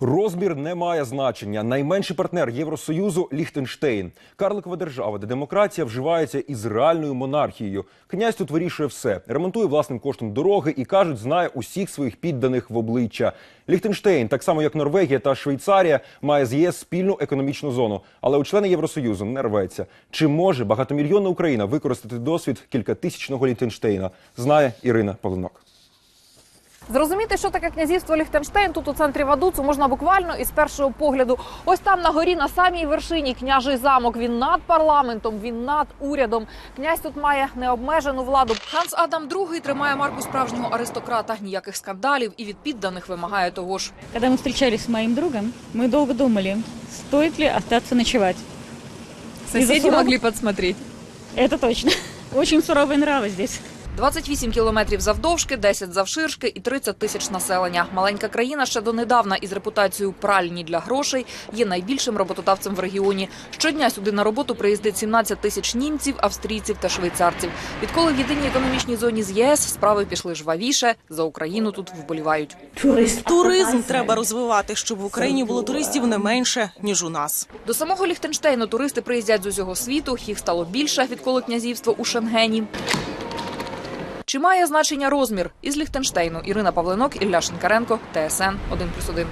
Розмір не має значення. Найменший партнер Євросоюзу Ліхтенштейн. Карликова держава, де демократія вживається із реальною монархією. Князь тут вирішує все, ремонтує власним коштом дороги і кажуть, знає усіх своїх підданих в обличчя. Ліхтенштейн, так само як Норвегія та Швейцарія, має з ЄС спільну економічну зону, але у члени Євросоюзу не рветься. Чи може багатомільйонна Україна використати досвід кількатисячного Ліхтенштейна? Знає Ірина Павленок. Зрозуміти, що таке князівство Ліхтенштейн тут у центрі Вадуцу можна буквально із першого погляду. Ось там на горі, на самій вершині, княжий замок. Він над парламентом, він над урядом. Князь тут має необмежену владу. Ханс Адам II тримає марку справжнього аристократа. Ніяких скандалів і від підданих вимагає того ж. Когда мы встречались с моим другом, мы долго думали, стоит ли остаться ночевать. Сусіди Из-за могли підсмотрети. Это точно. Очень суровые нравы здесь. 28 кілометрів завдовжки, 10 завширшки і 30 тисяч населення. Маленька країна ще донедавна із репутацією пральні для грошей є найбільшим роботодавцем в регіоні. Щодня сюди на роботу приїздить 17 тисяч німців, австрійців та швейцарців. Відколи в єдиній економічній зоні з ЄС справи пішли жвавіше. За Україну тут вболівають. Туризм треба розвивати, щоб в Україні було туристів не менше ніж у нас. До самого Ліхтенштейну туристи приїздять з усього світу. Їх стало більше, відколи князівство у Шенгені. Чи має значення розмір? Із Ліхтенштейну Ірина Павленок, Ілля Шинкаренко, ТСН 1+,1.